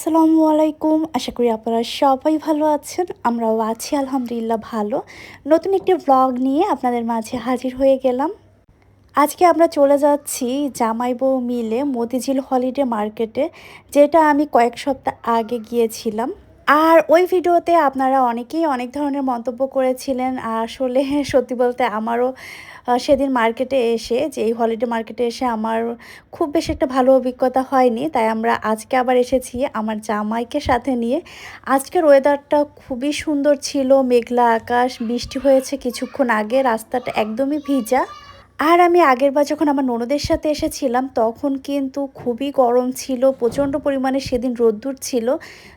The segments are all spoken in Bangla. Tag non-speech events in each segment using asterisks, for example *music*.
আসসালামু আলাইকুম। আশা করি আপনারা সবাই ভালো আছেন, আমরাও আছি আলহামদুলিল্লাহ ভালো। নতুন একটি ব্লগ নিয়ে আপনাদের মাঝে হাজির হয়ে গেলাম। আজকে আমরা চলে যাচ্ছি জামাই বউ মিলে মতিঝিল হলিডে মার্কেটে যেটা আমি কয়েক সপ্তাহ আগে গিয়েছিলাম। আর ওই ভিডিওতে আপনারা অনেকেই অনেক ধরনের মন্তব্য করেছিলেন। আসলে সত্যি বলতে আমারও সেদিন মার্কেটে এসে, যে এই হলিডে মার্কেটে এসে আমার খুব বেশি একটা ভালো অভিজ্ঞতা হয়নি। তাই আমরা আজকে আবার এসেছি আমার জামাইকে সাথে নিয়ে। আজকের ওয়েদারটা খুবই সুন্দর ছিল, মেঘলা আকাশ, বৃষ্টি হয়েছে কিছুক্ষণ আগে, রাস্তাটা একদমই ভিজা। আর আমি আগেরবার যখন আমার ননদের সাথে এসেছিলাম, তখন কিন্তু খুবই গরম ছিল, প্রচণ্ড পরিমাণে সেদিন রোদ্দুর ছিল।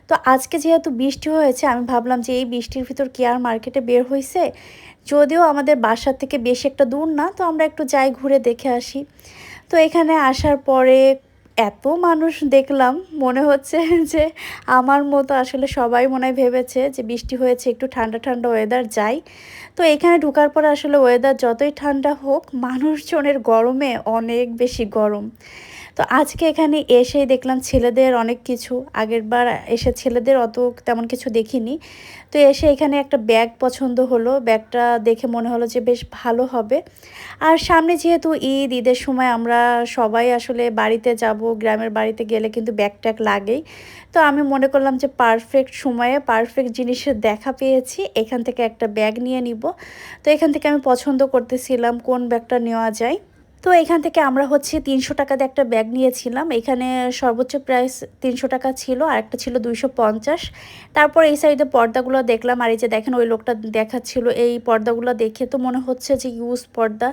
তো আজকে যেহেতু বৃষ্টি হয়েছে, আমি ভাবলাম যে এই বৃষ্টির ভিতর কি আর মার্কেটে বের হয়েছে যদিও আমাদের বাসার থেকে বেশি একটা দূর না, তো আমরা একটু যাই ঘুরে দেখে আসি। তো এখানে আসার পরে এত মানুষ দেখলাম, মনে হচ্ছে *laughs* যে আমার মতো আসলে সবাই মনে ভেবেছে যে বৃষ্টি হয়েছে, একটু ঠান্ডা ঠান্ডা ওয়েদার যাই। তো এখানে ঢুকার পর আসলে ওয়েদার যতই ঠান্ডা হোক, মানুষজনের গরমে অনেক বেশি গরম। তো আজকে এখানে এসেই দেখলাম ছেলেদের অনেক কিছু। আগের বার এসে ছেলেদের অত তেমন কিছু দেখিনি। তো এসে এখানে একটা ব্যাগ পছন্দ হলো। ব্যাগটা দেখে মনে হলো যে বেশ ভালো হবে। আর সামনে যেহেতু ঈদ, ঈদের সময় আমরা সবাই আসলে বাড়িতে যাব, গ্রামের বাড়িতে গেলে কিন্তু ব্যাগ ট্যাগ লাগেই। তো আমি মনে করলাম যে পারফেক্ট সময়ে পারফেক্ট জিনিসের দেখা পেয়েছি। এখান থেকে একটা ব্যাগ নিয়ে নিব। তো এখান থেকে আমি পছন্দ করতেছিলাম কোন ব্যাগটা নেওয়া যায়। তো এখান থেকে আমরা হচ্ছে তিনশো টাকাতে একটা ব্যাগ নিয়েছিলাম। এখানে সর্বোচ্চ প্রাইস তিনশো টাকা ছিল, আর একটা ছিল দুইশো পঞ্চাশ। তারপর এই সাইডে পর্দাগুলো দেখলাম, আর এই যে দেখেন ওই লোকটা দেখাচ্ছিল, এই পর্দাগুলো দেখে তো মনে হচ্ছে যে ইউজ পর্দা।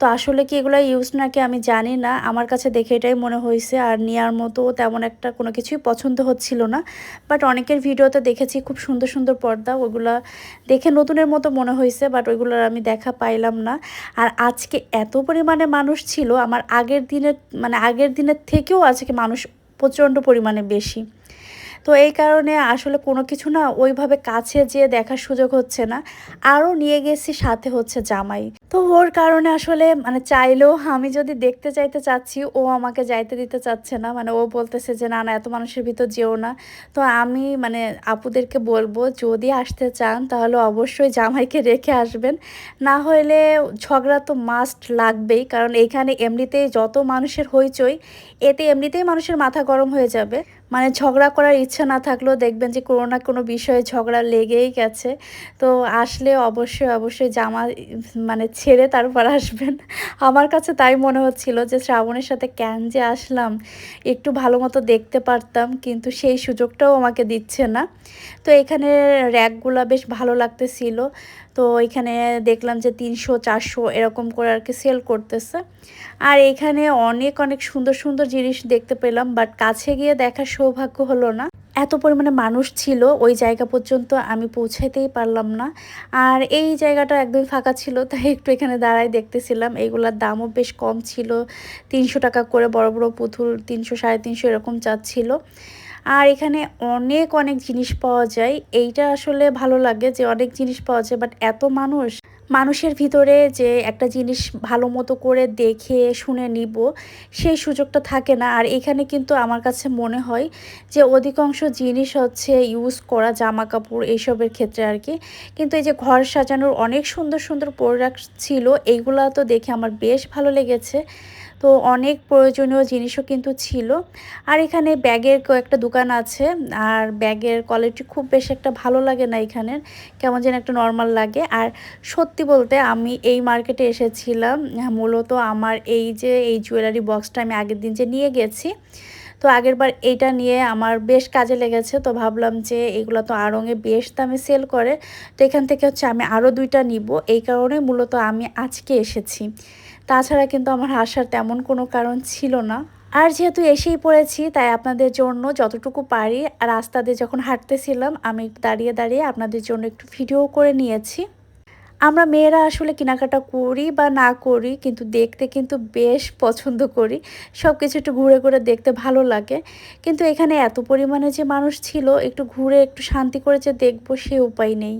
তো আসলে কি এগুলো ইউজ নাকি আমি জানি না, আমার কাছে দেখে এটাই মনে হয়েছে, আর নেওয়ার মতো তেমন একটা কোনো কিছুই পছন্দ হচ্ছিল না। বাট অনেকের ভিডিওতে দেখেছি খুব সুন্দর সুন্দর পর্দা, ওগুলো দেখে নতুনের মতো মনে হয়েছে, বাট ওইগুলোর আমি দেখা পাইলাম না। আর আজকে এত পরিমাণে মানুষ ছিল আমার আগের দিনের মানে আগের দিনের থেকেও আজকে মানুষ প্রচণ্ড পরিমাণে বেশি। তো এই কারণে আসলে কোনো কিছু না ওইভাবে কাছে যেয়ে দেখার সুযোগ হচ্ছে না। আরও নিয়ে গেছি সাথে হচ্ছে জামাই। তো ওর কারণে আসলে মানে চাইলেও আমি যদি দেখতে চাইতে চাচ্ছি, ও আমাকে যাইতে দিতে চাচ্ছে না। মানে ও বলতেছে যে, না না, এত মানুষের ভিতর যেও না। তো আমি মানে আপুদেরকে বলব, যদি আসতে চান তাহলে অবশ্যই জামাইকে রেখে আসবেন। না হলে ঝগড়া তো মাস্ট লাগবেই, কারণ এখানে এমনিতেই যত মানুষের হইচই, এতে এমনিতেই মানুষের মাথা গরম হয়ে যাবে। মানে ঝগড়া করার ইচ্ছা না থাকলেও দেখবেন যে কোনো না কোনো বিষয়ে ঝগড়া লেগেই গেছে। তো আসলে অবশ্যই অবশ্যই জামা মানে ছেড়ে তারপর আসবেন। আমার কাছে তাই মনে হচ্ছিল যে শ্রাবণের সাথে ক্যান যে আসলাম, একটু ভালো মতো দেখতে পারতাম, কিন্তু সেই সুযোগটাও আমাকে দিচ্ছে না। তো এখানে র্যাকগুলো বেশ ভালো লাগতেছিল। তো এখানে দেখলাম যে তিনশো, চারশো এরকম করে আর কি সেল করতেছে। আর এখানে অনেক অনেক সুন্দর সুন্দর জিনিস দেখতে পেলাম, বাট কাছে গিয়ে দেখার সৌভাগ্য হলো না। এত পরিমাণে মানুষ ছিল, ওই জায়গা পর্যন্ত আমি পৌঁছাইতেই পারলাম না। আর এই জায়গাটা একদমই ফাঁকা ছিল, তাই একটু এখানে দাঁড়াই দেখতেছিলাম। এইগুলোর দামও বেশ কম ছিল, তিনশো টাকা করে বড় বড় পুতুল তিনশো, সাড়ে তিনশো এরকম চাচ্ছিল। আর এখানে অনেক অনেক জিনিস পাওয়া যায়। এইটা আসলে ভালো লাগে যে অনেক জিনিস পাওয়া যায় বাট এত মানুষ মানুষের ভিতরে যে একটা জিনিস ভালো মতো করে দেখে, শুনে নিব, সেই সুযোগটা থাকে না। আর এখানে কিন্তু আমার কাছে মনে হয় যে অধিকাংশ জিনিস হচ্ছে ইউজ করা জামা কাপড় এইসবের ক্ষেত্রে আর কি। কিন্তু এই যে ঘর সাজানোর অনেক সুন্দর সুন্দর প্রোডাক্ট ছিল, এইগুলা তো দেখে আমার বেশ ভালো লেগেছে। তো অনেক প্রয়োজনীয় জিনিসও কিন্তু ছিল। আর এখানে ব্যাগের কয়েকটা দোকান আছে, আর ব্যাগের কোয়ালিটি খুব বেশি একটা ভালো লাগে না এখানের কেমন যেন একটা নর্মাল লাগে। আর সত্যি বলতে আমি এই মার্কেটে এসেছিলাম মূলত আমার এই যে, এই জুয়েলারি বক্সটা আমি আগের দিন যে নিয়ে গেছি, তো আগের বার এইটা নিয়ে আমার বেশ কাজে লেগেছে। তো ভাবলাম যে এগুলো তো আড়ঙে বেশ দামে সেল করে, তো এখান থেকে হচ্ছে আমি আরও দুইটা নিব। এই কারণে মূলত আমি আজকে এসেছি। তাছাড়া কিন্তু আমার আসার তেমন কোনো কারণ ছিল না। আর যেহেতু এসেই পড়েছি, তাই আপনাদের জন্য যতটুকু পারি, রাস্তা দিয়ে যখন হাঁটতেছিলাম, আমি দাঁড়িয়ে দাঁড়িয়ে আপনাদের জন্য একটু ভিডিও করে নিয়েছি। আমরা মেয়েরা আসলে কেনাকাটা করি বা না করি, কিন্তু দেখতে কিন্তু বেশ পছন্দ করি। সব কিছু একটু ঘুরে ঘুরে দেখতে ভালো লাগে। কিন্তু এখানে এত পরিমাণে যে মানুষ ছিল, একটু ঘুরে একটু শান্তি করে যে দেখব সে উপায় নেই।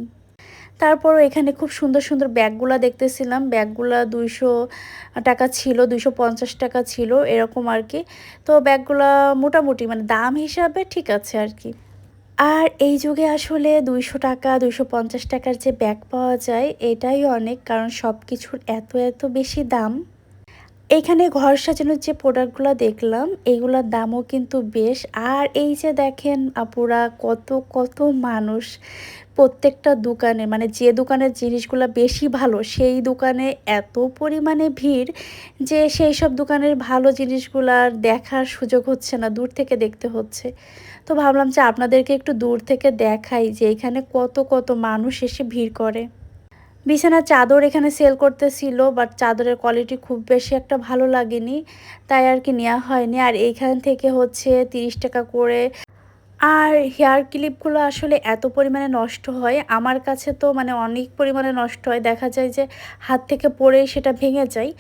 তারপরও এখানে খুব সুন্দর সুন্দর ব্যাগগুলা দেখতেছিলাম। ব্যাগগুলা দুইশো টাকা ছিল, দুইশো পঞ্চাশ টাকা ছিল, এরকম আর কি তো ব্যাগগুলা মোটামুটি মানে দাম হিসাবে ঠিক আছে আর কি আর এই যুগে আসলে দুইশো টাকা, দুইশো পঞ্চাশ টাকার যে ব্যাগ পাওয়া যায়, এটাই অনেক, কারণ সব কিছুর এত এত বেশি দাম। এখানে ঘর সাজানোর যে প্রোডাক্টগুলো দেখলাম এইগুলোর দামও কিন্তু বেশ। আর এই যে দেখেন আপুরা, কত কত মানুষ প্রত্যেকটা দোকানে মানে যে দোকানের জিনিসগুলো বেশি ভালো, সেই দোকানে এত পরিমাণে ভিড় যে সেই সব দোকানের ভালো জিনিসগুলার দেখার সুযোগ হচ্ছে না, দূর থেকে দেখতে হচ্ছে। তো ভাবলাম যে আপনাদেরকে একটু দূর থেকে দেখাই যে এখানে কত কত মানুষ এসে ভিড় করে। বিছানার চাদর এখানে সেল করতেছিল, বাট চাদরের কোয়ালিটি খুব বেশি একটা ভালো লাগেনি, তাই আর কি নেওয়া হয়নি। আর এইখান থেকে হচ্ছে তিরিশ টাকা করে আর হেয়ার ক্লিপগুলো আসলে এত পরিমাণে নষ্ট হয়, আমার কাছে তো মানে অনেক পরিমাণে নষ্ট হয়। দেখা যায় যে হাত থেকে পড়ে সেটা ভেঙে যায়।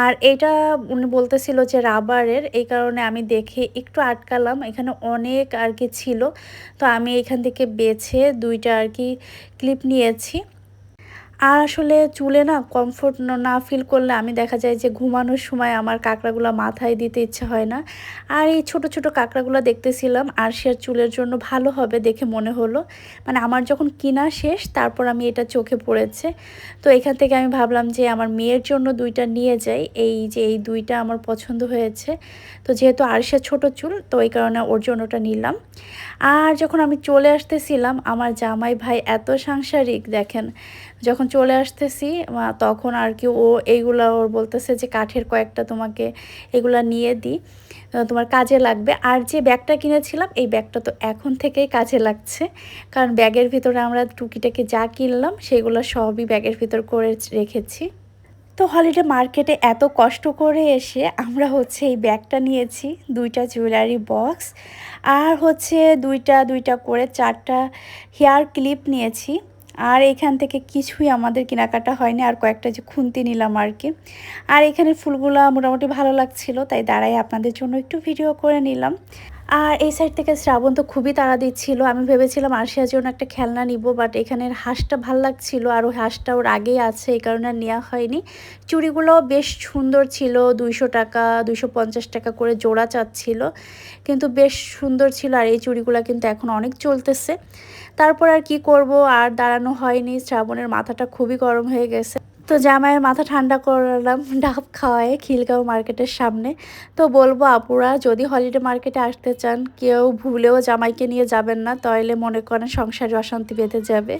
আর এটা উনি বলতেছিল যে রাবারের, এই কারণে আমি দেখে একটু আটকালাম। এখানে অনেক আর কি ছিল। তো আমি এখান থেকে বেছে দুইটা আর কি ক্লিপ নিয়েছি। আর আসলে চুলে না কমফোর্ট না ফিল করলে আমি দেখা যায় যে ঘুমানোর সময় আমার কাঁকড়াগুলো মাথায় দিতে ইচ্ছে হয় না। আর এই ছোট ছোট কাঁকড়াগুলো দেখতেছিলার আর সে চুলের জন্য ভালো হবে দেখে মনে হলো। মানে আমার যখন কিনা শেষ, তারপর আমি এটা চোখে পড়েছে। তো এখান থেকে আমি ভাবলাম যে আমার মেয়ের জন্য দুইটা নিয়ে যাই। এই যে এই দুইটা আমার পছন্দ হয়েছে। তো যেহেতু আরশা ছোট চুল, তো এই কারণে ওর জন্যটা নিলাম। আর যখন আমি চলে আসতেছিলাম, আমার জামাই ভাই এত সাংসারিক, দেখেন, যখন চলে আসতেছি তখন আর কি ও এইগুলা ওর বলতেছে যে, কাঠের কয়েকটা তোমাকে এগুলা নিয়ে দিই তোমার কাজে লাগবে। আর যে ব্যাগটা কিনেছিলাম, এই ব্যাগটা তো এখন থেকেই কাজে লাগছে। কারণ ব্যাগের ভিতরে আমরা টুকিটাকে যা কিনলাম, সেগুলো সবই ব্যাগের ভিতর করে রেখেছি। তো হলিডে মার্কেটে এত কষ্ট করে এসে আমরা হচ্ছে এই ব্যাগটা নিয়েছি, দুইটা জুয়েলারি বক্স আর হচ্ছে দুইটা দুইটা করে চারটা হেয়ার ক্লিপ নিয়েছি। আর এখান থেকে কিছুই আমাদের কেনাকাটা হয়নি, আর কয়েকটা যে খুন্তি নিলাম আর কি। আর এখানে ফুলগুলো মোটামুটি ভালো লাগছিল, তাই দাঁড়াই আপনাদের জন্য একটু ভিডিও করে নিলাম। আর এই সাইড থেকে শ্রাবণ তো খুবই তাড়া দিচ্ছিল। আমি ভেবেছিলাম আরশিয়ার জন্য একটা খেলনা নিব বাট এখানের হাঁসটা ভালো লাগছিল আর ওই হাঁসটা ওর আগেই আছে, এই কারণে নেওয়া হয়নি। চুড়িগুলো বেশ সুন্দর ছিল, দুইশো টাকা, দুইশো পঞ্চাশ টাকা করে জোড়া চাচ্ছিল, কিন্তু বেশ সুন্দর ছিল আর এই চুড়িগুলো কিন্তু এখন অনেক চলতেছে। তারপর আর কি করব, আর দাঁড়ানো হয়নি, শ্রাবণের মাথাটা খুবই গরম হয়ে গেছে। তো জামাইয়ের মাথা ঠান্ডা করলাম, ডাব খাওয়ায় খিলগাঁও মার্কেটের সামনে। তো বলব, আপুরা, যদি হলিডে মার্কেটে আসতে চান, কেউ ভুলেও জামাইকে নিয়ে যাবেন না, তাহলে মনে করেন সংসারে অশান্তি বেঁধে যাবে।